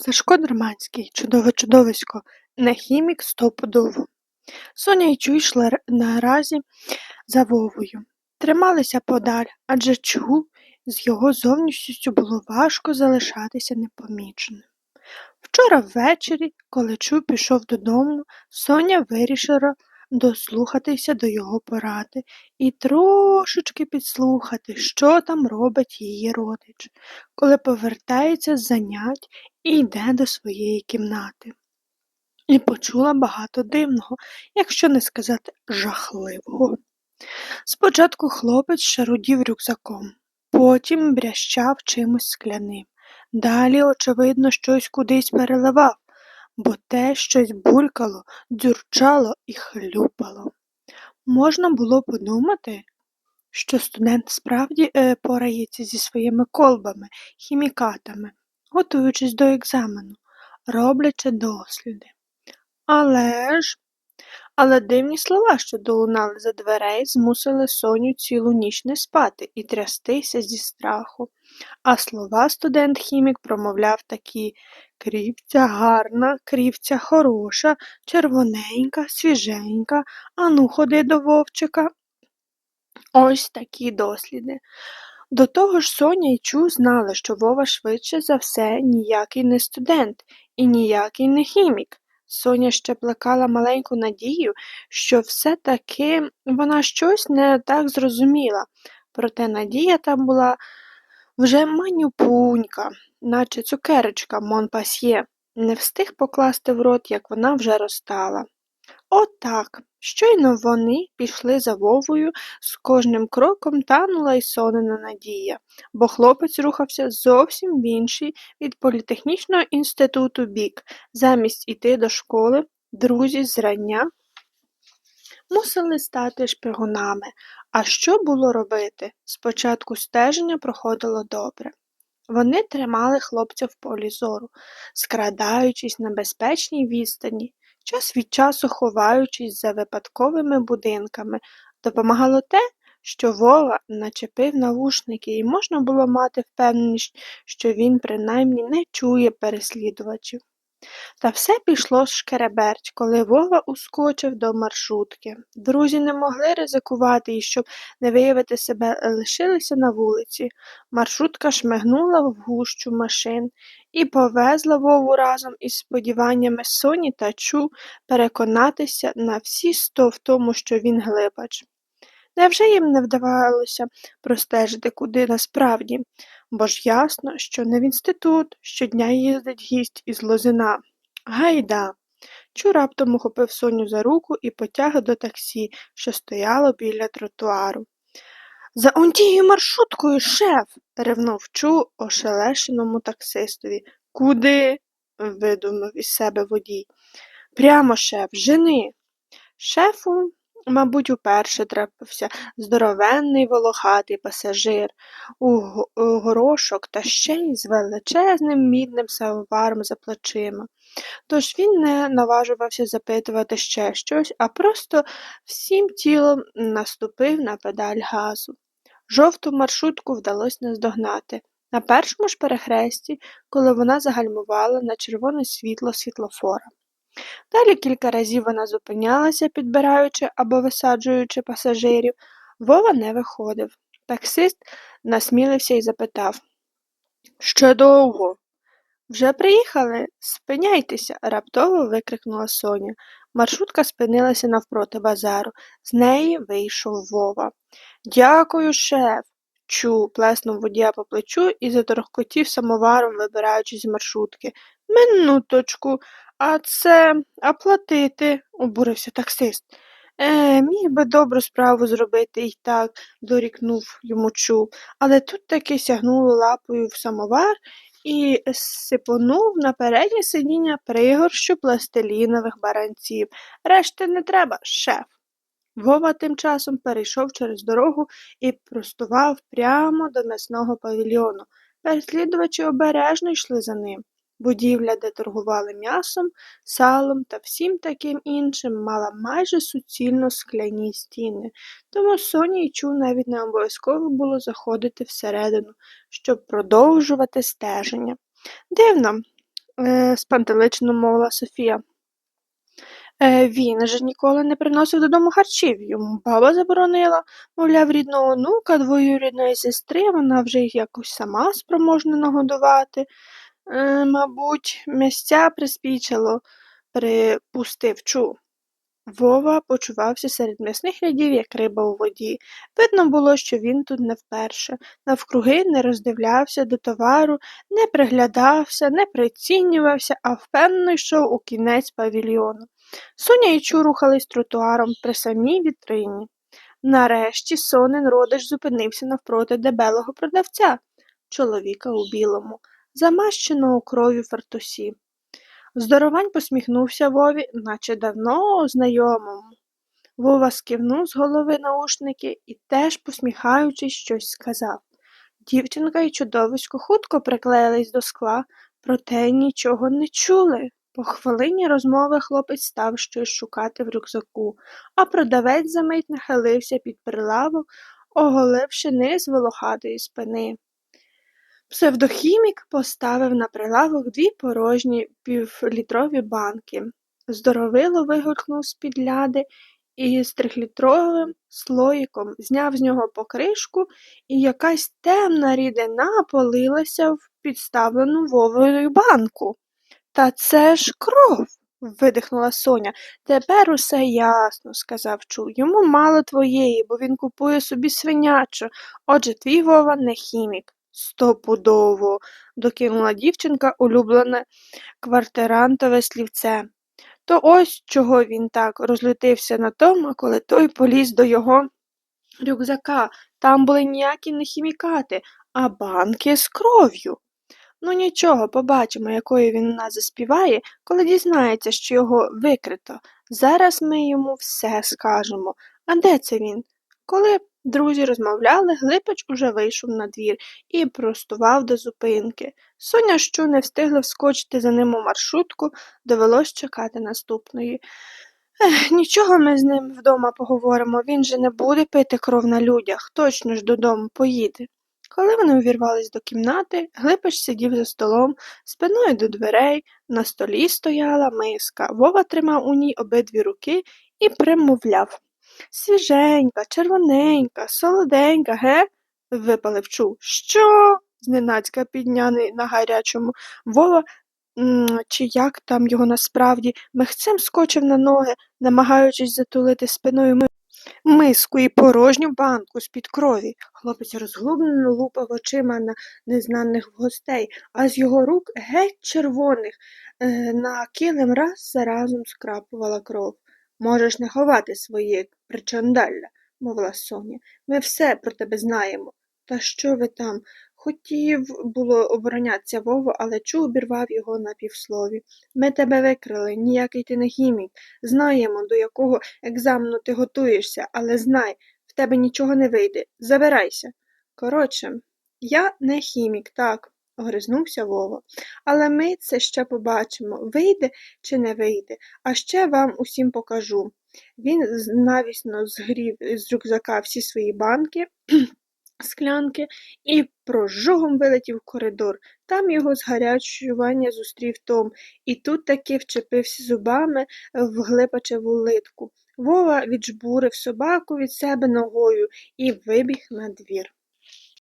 Сашко Дерманський, чудове чудовисько, не хімік стопудово. Соня й Чу йшла наразі за Вовою. Трималися подаль, адже Чу з його зовнішністю було важко залишатися непоміченим. Вчора ввечері, коли Чу пішов додому, Соня вирішила дослухатися до його поради і трошечки підслухати, що там робить її родич, коли повертається з занять і йде до своєї кімнати. І почула багато дивного, якщо не сказати жахливого. Спочатку хлопець шарудів рюкзаком, потім брящав чимось скляним. Далі, очевидно, щось кудись переливав, бо те щось булькало, дзюрчало і хлюпало. Можна було подумати, що студент справді е, порається зі своїми колбами, хімікатами, готуючись до екзамену, роблячи досліди. Але ж. Але дивні слова, що долунали за дверей, змусили Соню цілу ніч не спати і трястися зі страху. А слова студент-хімік промовляв такі крівця гарна, крівця хороша, червоненька, свіженька, ану ходи до вовчика. Ось такі досліди. До того ж Соня й Чу знали, що Вова швидше за все ніякий не студент і ніякий не хімік. Соня ще плекала маленьку надію, що все-таки вона щось не так зрозуміла, проте надія там була вже манюпунька, наче цукерочка Монпасьє, не встиг покласти в рот, як вона вже розтала. Отак. Щойно вони пішли за Вовою, з кожним кроком танула й сонена надія, бо хлопець рухався зовсім в інший від політехнічного інституту бік. Замість іти до школи, друзі зрання мусили стати шпигунами. А що було робити? Спочатку стеження проходило добре. Вони тримали хлопця в полі зору, скрадаючись на безпечній відстані, час від часу ховаючись за випадковими будинками. Допомагало те, що Вова начепив навушники, і можна було мати впевненість, що він принаймні не чує переслідувачів. Та все пішло з шкереберть, коли Вова ускочив до маршрутки. Друзі не могли ризикувати і, щоб не виявити себе, лишилися на вулиці. Маршрутка шмигнула в гущу машин і повезла Вову разом із сподіваннями Соні та Чу переконатися на всі сто в тому, що він глибач. Невже їм не вдавалося простежити, куди насправді? Бо ж ясно, що не в інститут щодня їздить гість із Лозина. Гайда. Чу раптом ухопив Соню за руку і потяг до таксі, що стояло біля тротуару. За онтією маршруткою, шеф. ревнув Чу ошелешеному таксистові. Куди? видумав із себе водій. Прямо, шеф, жени. Шефу Мабуть, уперше трапився здоровенний волохатий пасажир у горошок та ще й з величезним мідним самоваром за плечима. Тож він не наважувався запитувати ще щось, а просто всім тілом наступив на педаль газу. Жовту маршрутку вдалося наздогнати. На першому ж перехресті, коли вона загальмувала на червоне світло світлофора. Далі кілька разів вона зупинялася, підбираючи або висаджуючи пасажирів. Вова не виходив. Таксист насмілився і запитав Ще довго? Вже приїхали? Спиняйтеся, раптово викрикнула Соня. Маршрутка спинилася навпроти базару. З неї вийшов Вова. Дякую, шеф. Чу, плеснув водія по плечу і заторохкотів самоваром, вибираючись з маршрутки. Минуточку, а це а платити, обурився таксист. Е, міг би добру справу зробити і так, дорікнув йому чу, але тут таки сягнуло лапою в самовар і сипонув на переднє сидіння пригорщу пластилінових баранців. Решти не треба, шеф. Вова тим часом перейшов через дорогу і простував прямо до м'ясного павільйону. Переслідувачі обережно йшли за ним. Будівля, де торгували м'ясом, салом та всім таким іншим, мала майже суцільно скляні стіни, тому Соні й Чу навіть не обов'язково було заходити всередину, щоб продовжувати стеження. Дивно, е, спантеличено мовила Софія. Е, він же ніколи не приносив додому харчів. Йому баба заборонила, мовляв, рідного онука, двоюрідної сестри, вона вже їх якось сама спроможна нагодувати. Е, мабуть, місця приспічило, припустив чу. Вова почувався серед м'ясних рядів, як риба у воді. Видно було, що він тут не вперше. Навкруги не роздивлявся до товару, не приглядався, не прицінювався, а впевнено йшов у кінець павільйону. Соня і Чу рухались тротуаром при самій вітрині. Нарешті сонин родич зупинився навпроти дебелого продавця, чоловіка у білому, замащеного кров'ю фартусі. Здоровань посміхнувся Вові, наче давно знайомому. Вова скивнув з голови наушники і теж, посміхаючись, щось сказав. Дівчинка і чудовисько хутко приклеїлись до скла, проте нічого не чули. По хвилині розмови хлопець став щось шукати в рюкзаку, а продавець за мить нахилився під прилавок, оголивши низ волохатої спини. Псевдохімік поставив на прилавок дві порожні півлітрові банки. Здоровило вигукнув з-під ляди і з трьохлітровим слоїком зняв з нього покришку, і якась темна рідина полилася в підставлену вовою банку. Та це ж кров. видихнула Соня. Тепер усе ясно, сказав Чу. Йому мало твоєї, бо він купує собі свинячу. Отже, твій Вова не хімік. Стопудово, докинула дівчинка улюблене квартирантове слівце. То ось чого він так розлютився на тому, коли той поліз до його рюкзака. Там були ніякі не хімікати, а банки з кров'ю. Ну нічого, побачимо, якою він нас заспіває, коли дізнається, що його викрито. Зараз ми йому все скажемо. А де це він? Коли друзі розмовляли, Глипач уже вийшов на двір і простував до зупинки. Соня, що не встигла вскочити за ним у маршрутку, довелось чекати наступної. Ех, нічого ми з ним вдома поговоримо, він же не буде пити кров на людях, точно ж додому поїде. Коли вони увірвались до кімнати, Глипач сидів за столом, спиною до дверей, на столі стояла миска. Вова тримав у ній обидві руки і примовляв. Свіженька, червоненька, солоденька, ге? випалив чу. Що? зненацька підняний на гарячому. Вова, чи як там його насправді, михцем скочив на ноги, намагаючись затулити спиною миску і порожню банку з-під крові. Хлопець розглублено лупав очима на незнаних гостей, а з його рук геть червоних е, на килим раз за разом скрапувала кров. Можеш не ховати своє причандалля, мовила Соня. Ми все про тебе знаємо. Та що ви там? Хотів було оборонятися Вова, але чу обірвав його на півслові. Ми тебе викрили, ніякий ти не хімік. Знаємо, до якого екзамену ти готуєшся, але знай, в тебе нічого не вийде. Забирайся. Коротше, я не хімік, так, огризнувся Вова. Але ми це ще побачимо, вийде чи не вийде, а ще вам усім покажу. Він навісно згрів з рюкзака всі свої банки, склянки і прожогом вилетів в коридор. Там його з гарячування зустрів Том, і тут таки вчепився зубами в глипачеву литку. Вова віджбурив собаку від себе ногою і вибіг на двір.